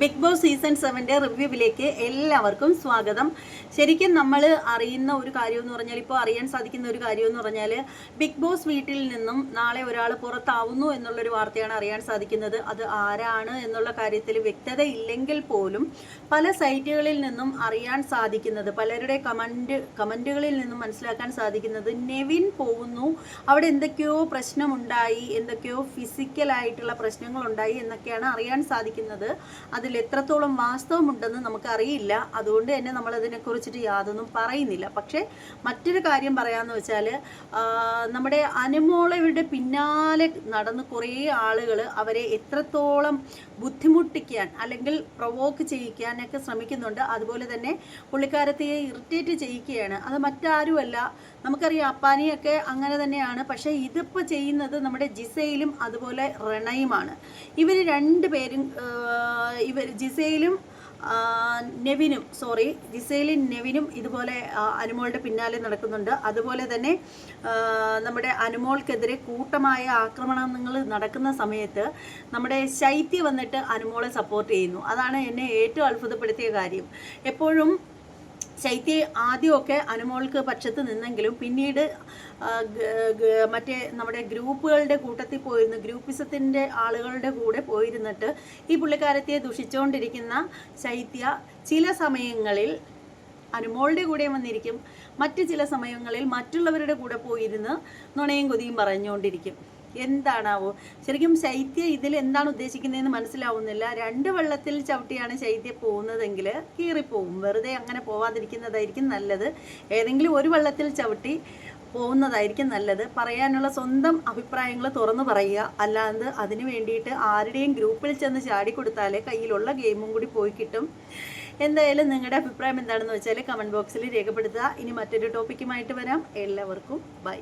Big Boss season സെവന്റെ റിവ്യൂവിലേക്ക് എല്ലാവർക്കും സ്വാഗതം. ശരിക്കും നമ്മൾ അറിയുന്ന ഒരു കാര്യം എന്ന് പറഞ്ഞാൽ ഇപ്പോൾ അറിയാൻ സാധിക്കുന്ന ഒരു കാര്യം എന്ന് പറഞ്ഞാൽ ബിഗ് ബോസ് വീട്ടിൽ നിന്നും നാളെ ഒരാൾ പുറത്താവുന്നു എന്നുള്ളൊരു വാർത്തയാണ് അറിയാൻ സാധിക്കുന്നത്. അത് ആരാണ് എന്നുള്ള കാര്യത്തിൽ വ്യക്തത ഇല്ലെങ്കിൽ പോലും പല സൈറ്റുകളിൽ നിന്നും അറിയാൻ സാധിക്കുന്നത് പലരുടെ കമന്റ് കമന്റുകളിൽ നിന്നും മനസ്സിലാക്കാൻ സാധിക്കുന്നത് നെവിൻ പോകുന്നു. അവിടെ എന്തൊക്കെയോ പ്രശ്നമുണ്ടായി എന്തൊക്കെയോ ഫിസിക്കലായിട്ടുള്ള പ്രശ്നങ്ങളുണ്ടായി എന്നൊക്കെയാണ് അറിയാൻ സാധിക്കുന്നത്. അതിൽ എത്രത്തോളം വാസ്തവമുണ്ടെന്ന് നമുക്കറിയില്ല. അതുകൊണ്ട് തന്നെ നമ്മൾ അതിനെക്കുറിച്ചിട്ട് യാതൊന്നും പറയുന്നില്ല. പക്ഷേ മറ്റൊരു കാര്യം പറയാമെന്ന് വെച്ചാൽ നമ്മുടെ അനുമോളയുടെ പിന്നാലെ നടന്ന് കുറേ ആളുകൾ അവരെ എത്രത്തോളം ബുദ്ധിമുട്ടിക്കാൻ അല്ലെങ്കിൽ പ്രൊവോക്ക് ചെയ്യിക്കാനൊക്കെ ശ്രമിക്കുന്നുണ്ട്. അതുപോലെ തന്നെ പുള്ളിക്കാരത്തെ ഇറിറ്റേറ്റ് ചെയ്യിക്കുകയാണ്. അത് മറ്റാരുമല്ല. നമുക്കറിയാം അപ്പാനിയൊക്കെ അങ്ങനെ തന്നെയാണ്. പക്ഷേ ഇതിപ്പോൾ ചെയ്യുന്നത് നമ്മുടെ ജിസയിലും അതുപോലെ റണയുമാണ്. ഇവർ രണ്ടുപേരും ഇവർ ജിസയിലും നെവിനും സോറി ജിസയിലും നെവിനും ഇതുപോലെ അനുമോളുടെ പിന്നാലെ നടക്കുന്നുണ്ട്. അതുപോലെ തന്നെ നമ്മുടെ അനുമോൾക്കെതിരെ കൂട്ടമായ ആക്രമണങ്ങൾ നടക്കുന്ന സമയത്ത് നമ്മുടെ ശൈത്യ വന്നിട്ട് അനുമോളെ സപ്പോർട്ട് ചെയ്യുന്നു. അതാണ് എന്നെ ഏറ്റവും അത്ഭുതപ്പെടുത്തിയ കാര്യം. എപ്പോഴും ശൈത്യ ആദ്യമൊക്കെ അനുമോൾക്ക് പക്ഷത്ത് നിന്നെങ്കിലും പിന്നീട് മറ്റേ നമ്മുടെ ഗ്രൂപ്പുകളുടെ കൂട്ടത്തിൽ പോയിരുന്നു ഗ്രൂപ്പിസത്തിന്റെ ആളുകളുടെ കൂടെ പോയിരുന്നിട്ട് ഈ പുള്ളിക്കാരത്തെ ദുഷിച്ചുകൊണ്ടിരിക്കുന്ന ശൈത്യ ചില സമയങ്ങളിൽ അനുമോളുടെ കൂടെ വന്നിരിക്കും മറ്റ് ചില സമയങ്ങളിൽ മറ്റുള്ളവരുടെ കൂടെ പോയിരുന്ന് നുണയും കൊതിയും പറഞ്ഞുകൊണ്ടിരിക്കും എന്താണാവോ? ശരിക്കും ശൈത്യ ഇതിൽ എന്താണ് ഉദ്ദേശിക്കുന്നതെന്ന് മനസ്സിലാവുന്നില്ല. രണ്ട് വെള്ളത്തിൽ ചവിട്ടിയാണ് ശൈത്യ പോകുന്നതെങ്കിൽ കീറിപ്പോവും. വെറുതെ അങ്ങനെ പോവാതിരിക്കുന്നതായിരിക്കും നല്ലത്. ഏതെങ്കിലും ഒരു വെള്ളത്തിൽ ചവിട്ടി പോകുന്നതായിരിക്കും നല്ലത്. പറയാനുള്ള സ്വന്തം അഭിപ്രായങ്ങൾ തുറന്നു പറയുക. അല്ലാണ്ട് അതിന് വേണ്ടിയിട്ട് ആരുടെയും ഗ്രൂപ്പിൽ ചെന്ന് ചാടിക്കൊടുത്താലേ കയ്യിലുള്ള ഗെയിമും കൂടി പോയി കിട്ടും. എന്തായാലും നിങ്ങളുടെ അഭിപ്രായം എന്താണെന്ന് വെച്ചാൽ കമന്റ് ബോക്സിൽ രേഖപ്പെടുത്തുക. ഇനി മറ്റൊരു ടോപ്പിക്കുമായിട്ട് വരാം. എല്ലാവർക്കും ബൈ.